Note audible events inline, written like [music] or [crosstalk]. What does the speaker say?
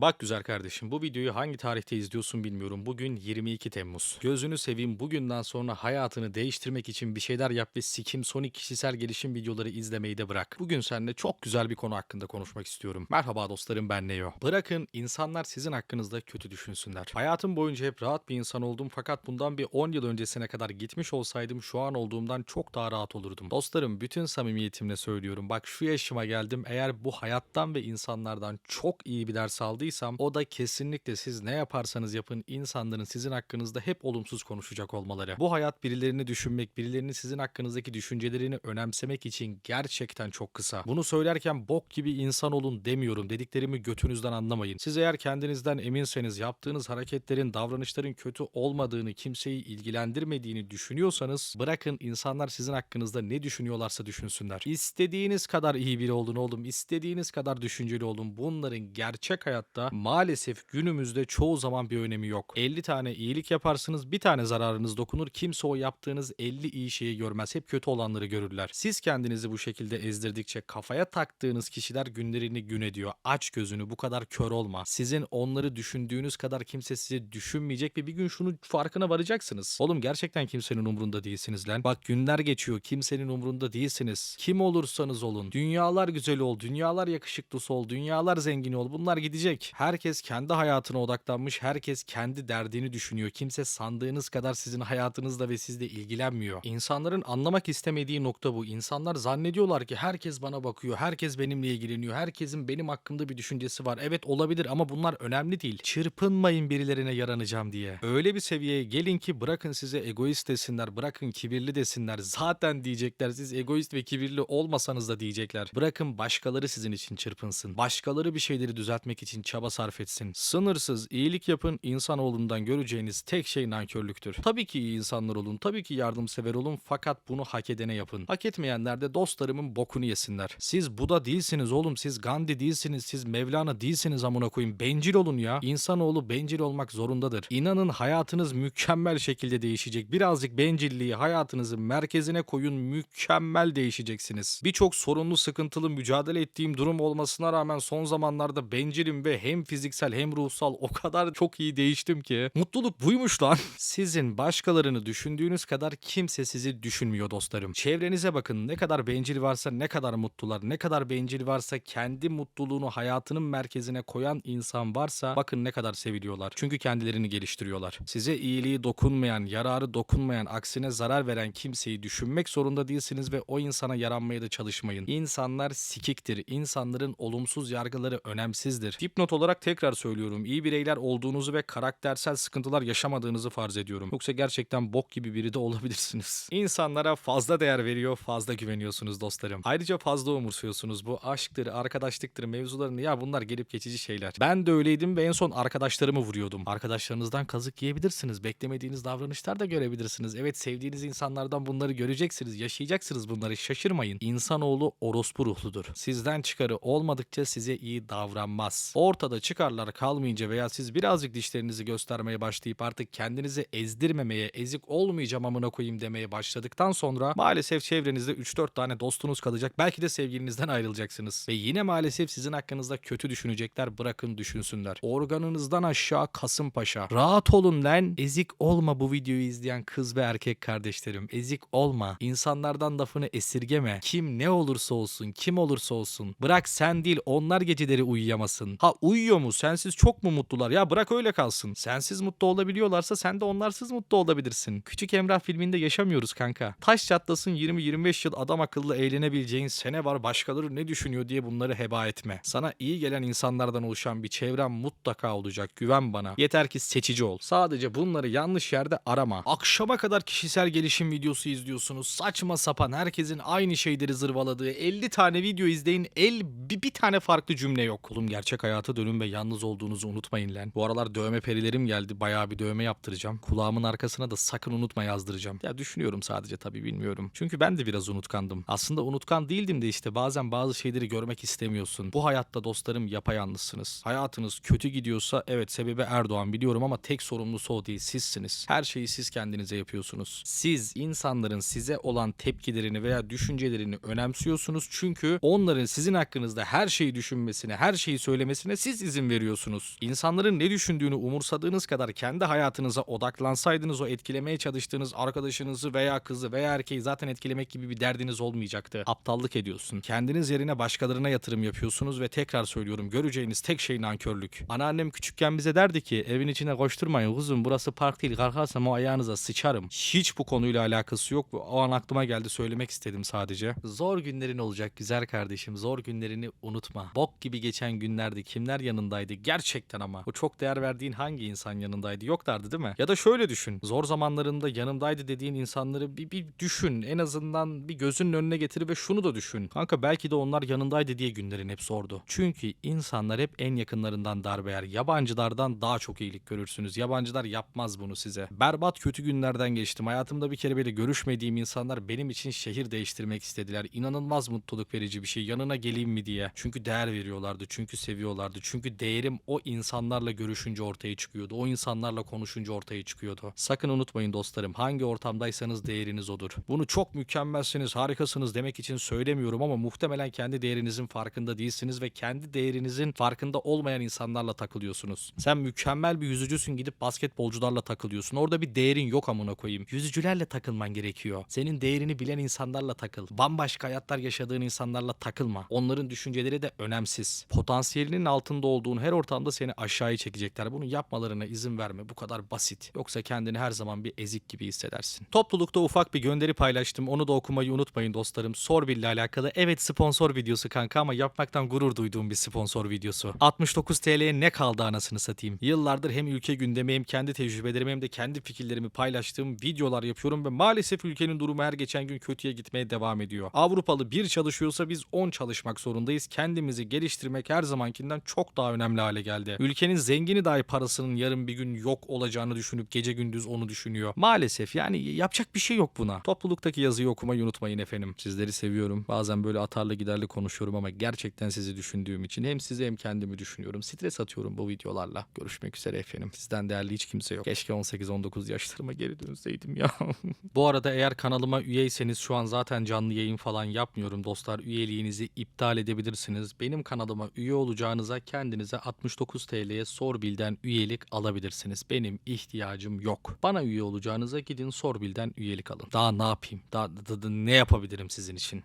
Bak güzel kardeşim bu videoyu hangi tarihte izliyorsun bilmiyorum. Bugün 22 Temmuz. Gözünü seveyim bugünden sonra hayatını değiştirmek için bir şeyler yap ve sikim Sonic kişisel gelişim videoları izlemeyi de bırak. Bugün seninle çok güzel bir konu hakkında konuşmak istiyorum. Merhaba dostlarım ben Neo. Bırakın insanlar sizin hakkınızda kötü düşünsünler. Hayatım boyunca hep rahat bir insan oldum fakat bundan bir 10 yıl öncesine kadar gitmiş olsaydım şu an olduğumdan çok daha rahat olurdum. Dostlarım bütün samimiyetimle söylüyorum. Bak şu yaşıma geldim eğer bu hayattan ve insanlardan çok iyi bir ders aldıysam o da kesinlikle siz ne yaparsanız yapın insanların sizin hakkınızda hep olumsuz konuşacak olmaları. Bu hayat birilerini düşünmek, birilerinin sizin hakkınızdaki düşüncelerini önemsemek için gerçekten çok kısa. Bunu söylerken bok gibi insan olun demiyorum. Dediklerimi götünüzden anlamayın. Siz eğer kendinizden eminseniz yaptığınız hareketlerin, davranışların kötü olmadığını, kimseyi ilgilendirmediğini düşünüyorsanız bırakın insanlar sizin hakkınızda ne düşünüyorlarsa düşünsünler. İstediğiniz kadar iyi biri olun oğlum, istediğiniz kadar düşünceli olun. Bunların gerçek hayatta maalesef günümüzde çoğu zaman bir önemi yok. 50 tane iyilik yaparsınız, bir tane zararınız dokunur. Kimse o yaptığınız 50 iyi şeyi görmez. Hep kötü olanları görürler. Siz kendinizi bu şekilde ezdirdikçe kafaya taktığınız kişiler günlerini gün ediyor. Aç gözünü bu kadar kör olma. Sizin onları düşündüğünüz kadar kimse sizi düşünmeyecek ve bir gün şunu farkına varacaksınız. Oğlum gerçekten kimsenin umrunda değilsiniz lan. Bak günler geçiyor kimsenin umrunda değilsiniz. Kim olursanız olun. Dünyalar güzel ol, dünyalar yakışıklısı ol, dünyalar zengin ol. Bunlar gidecek. Herkes kendi hayatına odaklanmış. Herkes kendi derdini düşünüyor. Kimse sandığınız kadar sizin hayatınızla ve sizle ilgilenmiyor. İnsanların anlamak istemediği nokta bu. İnsanlar zannediyorlar ki herkes bana bakıyor. Herkes benimle ilgileniyor. Herkesin benim hakkımda bir düşüncesi var. Evet olabilir ama bunlar önemli değil. Çırpınmayın birilerine yaranacağım diye. Öyle bir seviyeye gelin ki bırakın size egoist desinler. Bırakın kibirli desinler. Zaten diyecekler. Siz egoist ve kibirli olmasanız da diyecekler. Bırakın başkaları sizin için çırpınsın. Başkaları bir şeyleri düzeltmek için çaba sarf etsin. Sınırsız iyilik yapın. İnsanoğlundan göreceğiniz tek şey nankörlüktür. Tabii ki iyi insanlar olun. Tabii ki yardımsever olun. Fakat bunu hak edene yapın. Hak etmeyenler de dostlarımın bokunu yesinler. Siz Buda değilsiniz oğlum. Siz Gandhi değilsiniz. Siz Mevlana değilsiniz amına koyayım. Bencil olun ya. İnsanoğlu bencil olmak zorundadır. İnanın hayatınız mükemmel şekilde değişecek. Birazcık bencilliği hayatınızın merkezine koyun. Mükemmel değişeceksiniz. Birçok sorunlu, sıkıntılı mücadele ettiğim durum olmasına rağmen son zamanlarda bencilim ve hem fiziksel hem ruhsal o kadar çok iyi değiştim ki. Mutluluk buymuş lan. [laughs] Sizin başkalarını düşündüğünüz kadar kimse sizi düşünmüyor dostlarım. Çevrenize bakın ne kadar bencil varsa ne kadar mutlular. Ne kadar bencil varsa kendi mutluluğunu hayatının merkezine koyan insan varsa bakın ne kadar seviliyorlar. Çünkü kendilerini geliştiriyorlar. Size iyiliği dokunmayan, yararı dokunmayan, aksine zarar veren kimseyi düşünmek zorunda değilsiniz ve o insana yaranmaya da çalışmayın. İnsanlar sikiktir. İnsanların olumsuz yargıları önemsizdir. Dipnot olarak tekrar söylüyorum. İyi bireyler olduğunuzu ve karaktersel sıkıntılar yaşamadığınızı farz ediyorum. Yoksa gerçekten bok gibi biri de olabilirsiniz. [laughs] İnsanlara fazla değer veriyor, fazla güveniyorsunuz dostlarım. Ayrıca fazla umursuyorsunuz. Bu aşktır, arkadaşlıktır, mevzularını ya bunlar gelip geçici şeyler. Ben de öyleydim ve en son arkadaşlarımı vuruyordum. Arkadaşlarınızdan kazık yiyebilirsiniz. Beklemediğiniz davranışlar da görebilirsiniz. Evet sevdiğiniz insanlardan bunları göreceksiniz. Yaşayacaksınız bunları. Şaşırmayın. İnsanoğlu orospu ruhludur. Sizden çıkarı olmadıkça size iyi davranmaz. Ortada çıkarlar kalmayınca veya siz birazcık dişlerinizi göstermeye başlayıp artık kendinizi ezdirmemeye, ezik olmayacağım amına koyayım demeye başladıktan sonra maalesef çevrenizde 3-4 tane dostunuz kalacak. Belki de sevgilinizden ayrılacaksınız. Ve yine maalesef sizin hakkınızda kötü düşünecekler. Bırakın düşünsünler. Organınızdan aşağı Kasımpaşa. Rahat olun lan. Ezik olma bu videoyu izleyen kız ve erkek kardeşlerim. Ezik olma. İnsanlardan lafını esirgeme. Kim ne olursa olsun, kim olursa olsun. Bırak sen değil onlar geceleri uyuyamasın. Ha uyuyor mu? Sensiz çok mu mutlular? Ya bırak öyle kalsın. Sensiz mutlu olabiliyorlarsa sen de onlarsız mutlu olabilirsin. Küçük Emrah filminde yaşamıyoruz kanka. Taş çatlasın 20-25 yıl adam akıllı eğlenebileceğin sene var. Başkaları ne düşünüyor diye bunları heba etme. Sana iyi gelen insanlardan oluşan bir çevren mutlaka olacak. Güven bana. Yeter ki seçici ol. Sadece bunları yanlış yerde arama. Akşama kadar kişisel gelişim videosu izliyorsunuz. Saçma sapan herkesin aynı şeyleri zırvaladığı 50 tane video izleyin. El bir, bir tane farklı cümle yok. Oğlum gerçek dönün ve yalnız olduğunuzu unutmayın lan. Bu aralar dövme perilerim geldi. Bayağı bir dövme yaptıracağım. Kulağımın arkasına da sakın unutma yazdıracağım. Ya düşünüyorum sadece tabii bilmiyorum. Çünkü ben de biraz unutkandım. Aslında unutkan değildim de işte bazen bazı şeyleri görmek istemiyorsun. Bu hayatta dostlarım yapayalnızsınız. Hayatınız kötü gidiyorsa evet sebebi Erdoğan biliyorum ama tek sorumlusu o değil sizsiniz. Her şeyi siz kendinize yapıyorsunuz. Siz insanların size olan tepkilerini veya düşüncelerini önemsiyorsunuz çünkü onların sizin hakkınızda her şeyi düşünmesine, her şeyi söylemesine siz izin veriyorsunuz. İnsanların ne düşündüğünü umursadığınız kadar kendi hayatınıza odaklansaydınız o etkilemeye çalıştığınız arkadaşınızı veya kızı veya erkeği zaten etkilemek gibi bir derdiniz olmayacaktı. Aptallık ediyorsun. Kendiniz yerine başkalarına yatırım yapıyorsunuz ve tekrar söylüyorum göreceğiniz tek şey nankörlük. Anneannem küçükken bize derdi ki evin içine koşturmayın kuzum burası park değil kalkarsam o ayağınıza sıçarım. Hiç bu konuyla alakası yok. O an aklıma geldi söylemek istedim sadece. Zor günlerin olacak güzel kardeşim. Zor günlerini unutma. Bok gibi geçen günlerde kimler yanındaydı gerçekten ama. O çok değer verdiğin hangi insan yanındaydı yoklardı değil mi? Ya da şöyle düşün. Zor zamanlarında yanımdaydı dediğin insanları bir, bir düşün. En azından bir gözünün önüne getir ve şunu da düşün. Kanka belki de onlar yanındaydı diye günlerin hep zordu. Çünkü insanlar hep en yakınlarından darbe yer. Yabancılardan daha çok iyilik görürsünüz. Yabancılar yapmaz bunu size. Berbat kötü günlerden geçtim. Hayatımda bir kere bile görüşmediğim insanlar benim için şehir değiştirmek istediler. İnanılmaz mutluluk verici bir şey. Yanına geleyim mi diye. Çünkü değer veriyorlardı. Çünkü seviyorlardı. Çünkü değerim o insanlarla görüşünce ortaya çıkıyordu. O insanlarla konuşunca ortaya çıkıyordu. Sakın unutmayın dostlarım. Hangi ortamdaysanız değeriniz odur. Bunu çok mükemmelsiniz, harikasınız demek için söylemiyorum ama muhtemelen kendi değerinizin farkında değilsiniz ve kendi değerinizin farkında olmayan insanlarla takılıyorsunuz. Sen mükemmel bir yüzücüsün gidip basketbolcularla takılıyorsun. Orada bir değerin yok amına koyayım. Yüzücülerle takılman gerekiyor. Senin değerini bilen insanlarla takıl. Bambaşka hayatlar yaşadığın insanlarla takılma. Onların düşünceleri de önemsiz. Potansiyelinin altında olduğun her ortamda seni aşağıya çekecekler. Bunu yapmalarına izin verme. Bu kadar basit. Yoksa kendini her zaman bir ezik gibi hissedersin. Toplulukta ufak bir gönderi paylaştım. Onu da okumayı unutmayın dostlarım. Sorbil ile alakalı. Evet sponsor videosu kanka ama yapmaktan gurur duyduğum bir sponsor videosu. 69 TL'ye ne kaldı anasını satayım. Yıllardır hem ülke gündemi hem kendi tecrübelerimi hem de kendi fikirlerimi paylaştığım videolar yapıyorum ve maalesef ülkenin durumu her geçen gün kötüye gitmeye devam ediyor. Avrupalı bir çalışıyorsa biz 10 çalışmak zorundayız. Kendimizi geliştirmek her zamankinden çok daha önemli hale geldi. Ülkenin zengini dahi parasının yarın bir gün yok olacağını düşünüp gece gündüz onu düşünüyor. Maalesef yani yapacak bir şey yok buna. Topluluktaki yazıyı okumayı unutmayın efendim. Sizleri seviyorum. Bazen böyle atarlı giderli konuşuyorum ama gerçekten sizi düşündüğüm için hem sizi hem kendimi düşünüyorum. Stres atıyorum bu videolarla. Görüşmek üzere efendim. Sizden değerli hiç kimse yok. Keşke 18-19 yaşlarıma geri dönseydim ya. [laughs] bu arada eğer kanalıma üyeyseniz şu an zaten canlı yayın falan yapmıyorum dostlar. Üyeliğinizi iptal edebilirsiniz. Benim kanalıma üye olacağınıza kendinize 69 TL'ye Sorbil'den üyelik alabilirsiniz. Benim ihtiyacım yok. Bana üye olacağınıza gidin Sorbil'den üyelik alın. Daha ne yapayım? Daha, daha- daha ne yapabilirim sizin için?